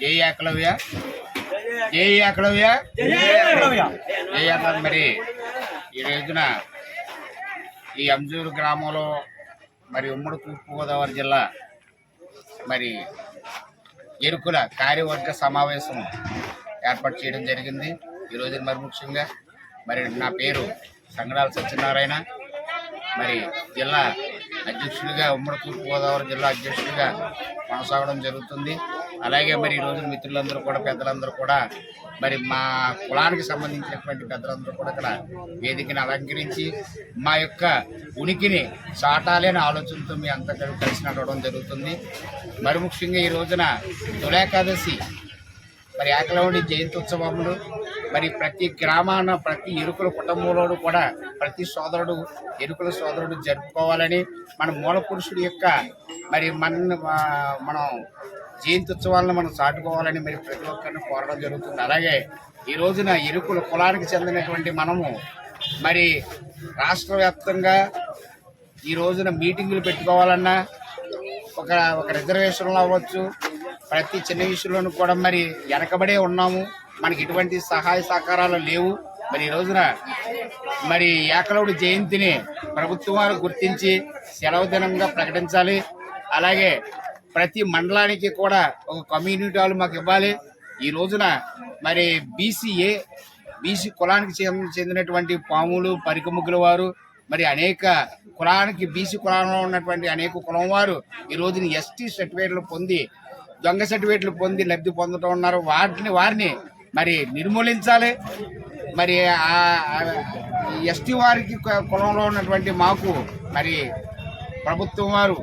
జై ఏకలవ్య జై ఏకలవ్య జై ఏకలవ్య మరి ఈ రోజున ఈ అంజూరు గ్రామంలో మరి ఉమ్మడి తూర్పుగోదావరి జిల్లా మరి ఎరుకుల కార్యవర్గ సమావేశం ఏర్పాటు చేయడం జరిగింది. ఈ రోజున మరి ముఖ్యంగా మరి నా పేరు సంగడాల సత్యనారాయణ. మరి జిల్లా అధ్యక్షుడిగా ఉమ్మడి తూర్పుగోదావరి జిల్లా అధ్యక్షుడిగా కొనసాగడం జరుగుతుంది. అలాగే మరి ఈ మిత్రులందరూ కూడా పెద్దలందరూ కూడా మరి మా కులానికి సంబంధించినటువంటి పెద్దలందరూ కూడా ఇక్కడ వేదికను అలంకరించి మా యొక్క ఉనికిని చాటాలి అనే ఆలోచనతో మీ అంతా కలిసి కలిసి నడవడం జరుగుతుంది. మరి ముఖ్యంగా ఈ రోజున తులేకాదశి మరి ఏకలవుడి జయంతి ఉత్సవములు మరి ప్రతి గ్రామాన ప్రతి ఎరుకుల కుటుంబంలోనూ కూడా ప్రతి సోదరుడు ఎరుకుల సోదరుడు జరుపుకోవాలని మన మూల పురుషుడి యొక్క మరి మన మనం జయంతి ఉత్సవాలను మనం చాటుకోవాలని మరి ప్రతి ఒక్కరిని కోరడం జరుగుతుంది. అలాగే ఈ రోజున ఇరుకుల కులానికి చెందినటువంటి మనము మరి రాష్ట్ర వ్యాప్తంగా ఈ రోజున మీటింగులు పెట్టుకోవాలన్నా ఒక ఒక రిజర్వేషన్లో అవ్వచ్చు ప్రతి చిన్న విషయంలోనూ కూడా మరి వెనకబడే ఉన్నాము. మనకి ఎటువంటి సహాయ సహకారాలు లేవు. మరి ఈ రోజున మరి ఏకలవుడి జయంతిని ప్రభుత్వం వారు గుర్తించి సెలవు దినంగా ప్రకటించాలి. అలాగే ప్రతి మండలానికి కూడా ఒక కమ్యూనిటీ హాల్ మాకు ఇవ్వాలి. ఈ రోజున మరి బీసీఏ బీసీ కులానికి చెందినటువంటి పాములు పరికముగ్గుల వారు మరి అనేక కులానికి బీసీ కులంలో ఉన్నటువంటి అనేక కులం వారు ఈ రోజున ఎస్టీ సర్టిఫికేట్లు పొంది దొంగ సర్టిఫికేట్లు పొంది లబ్ధి పొందుతూ ఉన్నారు. వాటిని వారిని మరి నిర్మూలించాలి. మరి ఎస్టీ వారికి కులంలో ఉన్నటువంటి మాకు మరి ప్రభుత్వం వారు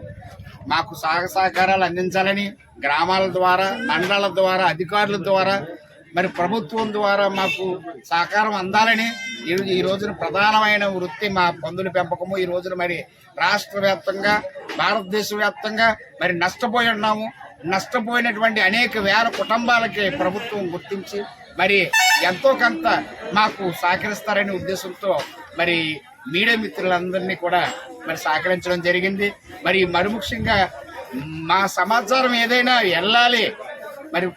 మాకు సహక సహకారాలు అందించాలని గ్రామాల ద్వారా మండలాల ద్వారా అధికారుల ద్వారా మరి ప్రభుత్వం ద్వారా మాకు సహకారం అందాలని ఈ ఈ రోజున ప్రధానమైన వృత్తి మా పందుల పెంపకము. ఈ రోజున మరి రాష్ట్ర వ్యాప్తంగా భారతదేశ వ్యాప్తంగా మరి నష్టపోయి ఉన్నాము. నష్టపోయినటువంటి అనేక వేల కుటుంబాలకి ప్రభుత్వం గుర్తించి మరి ఎంతో కొంత మాకు సహకరిస్తారనే ఉద్దేశంతో మరి మీడియా మిత్రులందరినీ కూడా మరి సహకరించడం జరిగింది. మరి మరి ముఖ్యంగా మా సమాచారం ఏదైనా వెళ్ళాలి మరి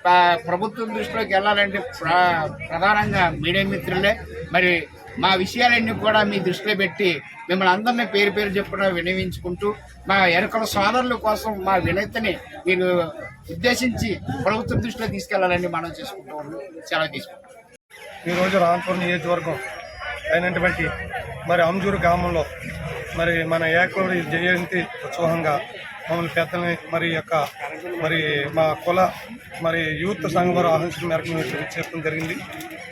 ప్రభుత్వం దృష్టిలోకి వెళ్ళాలంటే ప్ర- ప్రధానంగా మీడియా మిత్రులే. మరి మా విషయాలన్నీ కూడా మీ దృష్టిలో పెట్టి మిమ్మల్ని అందరినీ పేరు పేరు చెప్పున వినియోగించుకుంటూ మా ఎరుకల సోదరుల కోసం మా వినతిని మీరు ఉద్దేశించి ప్రభుత్వం దృష్టిలో తీసుకెళ్ళాలని మనం చేసుకుంటూ సెలవు తీసుకుంటాం. ఈరోజు రాంపూర్ నియోజకవర్గం అయినటువంటి మరి అంజూరు గ్రామంలో మరి మన ఏకూరి జయంతి ఉత్సవంగా మమ్మల్ని పెద్దల్ని మరి యొక్క మరి మా కుల మరి యూత్ సంఘం వారు ఆహ్వానించిన మేరకు మేము చెప్పడం చేయడం జరిగింది.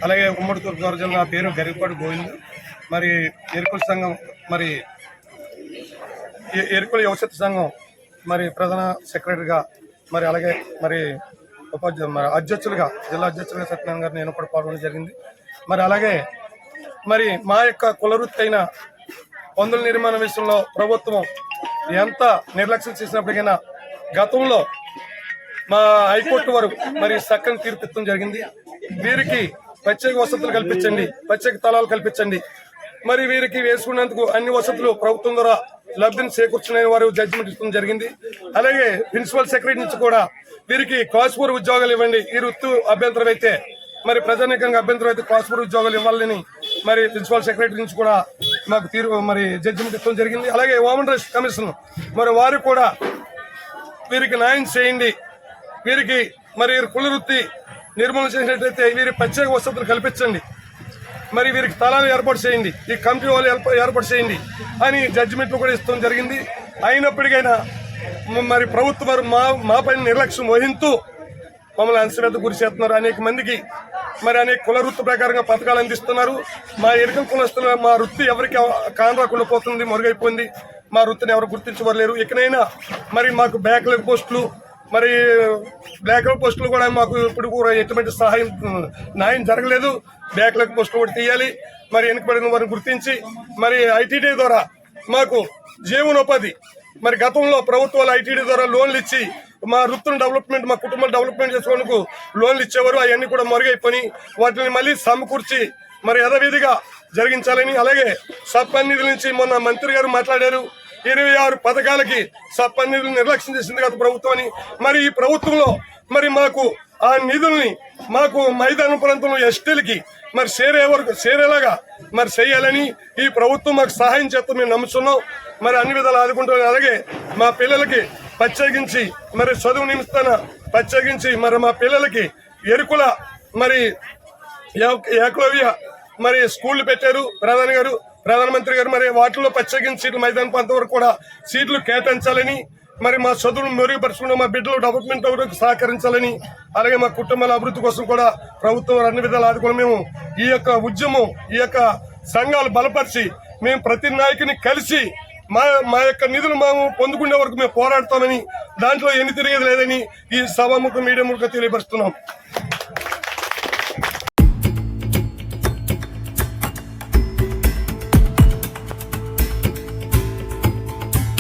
అలాగే ఉమ్మడి తూర్పుగోదావరి జిల్లా నా పేరు గరిపాటి గోవింద్ మరి ఎరుకుల సంఘం మరి ఎరుకుల యువశక్తి సంఘం మరి ప్రధాన సెక్రటరీగా మరి అలాగే మరి ఉపాధ్యాయ మరి అధ్యక్షులుగా జిల్లా అధ్యక్షులుగా సత్యనారాయణ గారు నేను కూడా పాల్గొనడం జరిగింది. మరి అలాగే మరి మా యొక్క కులవృత్తి అయిన పందుల నిర్మాణ విషయంలో ప్రభుత్వం ఎంత నిర్లక్ష్యం చేసినప్పటికైనా గతంలో మా హైకోర్టు వరకు మరి సక్కని తీర్పిత్తం జరిగింది. వీరికి ప్రత్యేక వసతులు కల్పించండి ప్రత్యేక తలాలు కల్పించండి. మరి వీరికి వేసుకున్నందుకు అన్ని వసతులు ప్రభుత్వం ద్వారా లబ్ధిని చేకూర్చునే వారు జడ్జిమెంట్ ఇవ్వడం జరిగింది. అలాగే ప్రిన్సిపల్ సెక్రటరీ నుంచి కూడా వీరికి కాస్పూర్ ఉద్యోగాలు ఇవ్వండి. ఈ వృత్తి అభ్యంతరం అయితే మరి ప్రజానీకంగా అభ్యంతరం అయితే కాస్పూర్ ఉద్యోగాలు ఇవ్వాలని మరి ప్రిన్సిపల్ సెక్రటరీ నుంచి కూడా మాకు తీరు మరి జడ్జిమెంట్ ఇవ్వడం జరిగింది. అలాగే ఓమన్ రైట్స్ కమిషన్ మరి వారు కూడా వీరికి న్యాయం చేయండి. వీరికి మరి కుల వృత్తి నిర్మూలన చేసినట్లయితే వీరి ప్రత్యేక వసతులు కల్పించండి. మరి వీరికి స్థలాలు ఏర్పాటు చేయండి. ఈ కమిటీ వాళ్ళు ఏర్పాటు చేయండి అని జడ్జిమెంట్లు కూడా ఇస్తాం జరిగింది. అయినప్పటికైనా మరి ప్రభుత్వం మా మా పైన నిర్లక్ష్యం వహిస్తూ మమ్మల్ని అంశవేత గురి చేస్తున్నారు. అనేక మందికి మరి అనేక కుల వృత్తి ప్రకారంగా పథకాలు అందిస్తున్నారు. మా ఎరుకల కులస్తులు మా వృత్తి ఎవరికి కాన్ రాకుండా పోతుంది మరుగైపోయింది. మా వృత్తిని ఎవరు గుర్తించవలేరు ఇకనైనా మరి మాకు బ్యాక్లెగ్ పోస్టులు మరి బ్యాక్లెగ్ పోస్టులు కూడా మాకు ఇప్పుడు కూడా ఎటువంటి సహాయం న్యాయం జరగలేదు. బ్యాక్లెగ్ పోస్టులు కూడా తీయాలి. మరి వెనుకబడిన వారిని గుర్తించి మరి ఐటీడీ ద్వారా మాకు జీవనోపాధి మరి గతంలో ప్రభుత్వాలు ఐటీడీ ద్వారా లోన్లు ఇచ్చి మా వృత్తుల డెవలప్మెంట్ మా కుటుంబ డెవలప్మెంట్ చేసుకోవడానికి లోన్లు ఇచ్చేవారు. అవన్నీ కూడా మరుగైపోయి వాటిని మళ్ళీ సమకూర్చి మరి యథావిధిగా జరిగించాలని అలాగే సర్పంచ్ నిధుల నుంచి మొన్న మంత్రి గారు మాట్లాడారు. ఇరవై ఆరు పథకాలకి సర్పంచ్ నిధులు నిర్లక్ష్యం చేసింది గత ప్రభుత్వం అని. మరి ఈ ప్రభుత్వంలో మరి మాకు ఆ నిధుల్ని మాకు మైదాన ప్రాంతంలో ఎస్టీలకి మరి సేరే వరకు సేరేలాగా మరి చేయాలని ఈ ప్రభుత్వం మాకు సహాయం చేస్తాం మేము నమ్ముతున్నాం మరి అన్ని విధాలు ఆదుకుంటున్నాం అలాగే మా పిల్లలకి ప్రత్యేకించి మరి చదువు నిమిత్తాన ప్రత్యేకించి మరి మా పిల్లలకి ఎరుకుల మరి ఏకలవ్య మరి స్కూళ్ళు పెట్టారు. ప్రధాని గారు ప్రధానమంత్రి గారు మరి వాటిలో ప్రత్యేకించి సీట్లు మైదాన ప్రాంతం వరకు కూడా సీట్లు కేటాయించాలని మరి మా చదువును మెరుగుపరచుకున్న మా బిడ్డలు డెవలప్మెంట్ వరకు సహకరించాలని అలాగే మా కుటుంబాల అభివృద్ధి కోసం కూడా ప్రభుత్వం అన్ని విధాలు ఆదుకుని మేము ఈ యొక్క ఉద్యమం ఈ యొక్క సంఘాలు బలపరిచి మేము ప్రతి నాయకుని కలిసి మా మా యొక్క నిధులు మేము పొందుకునే వరకు మేము పోరాడతామని దాంట్లో ఎన్ని తిరిగేది లేదని ఈ సభాముఖ మీడియా ముఖ తెలియపరుస్తున్నాం.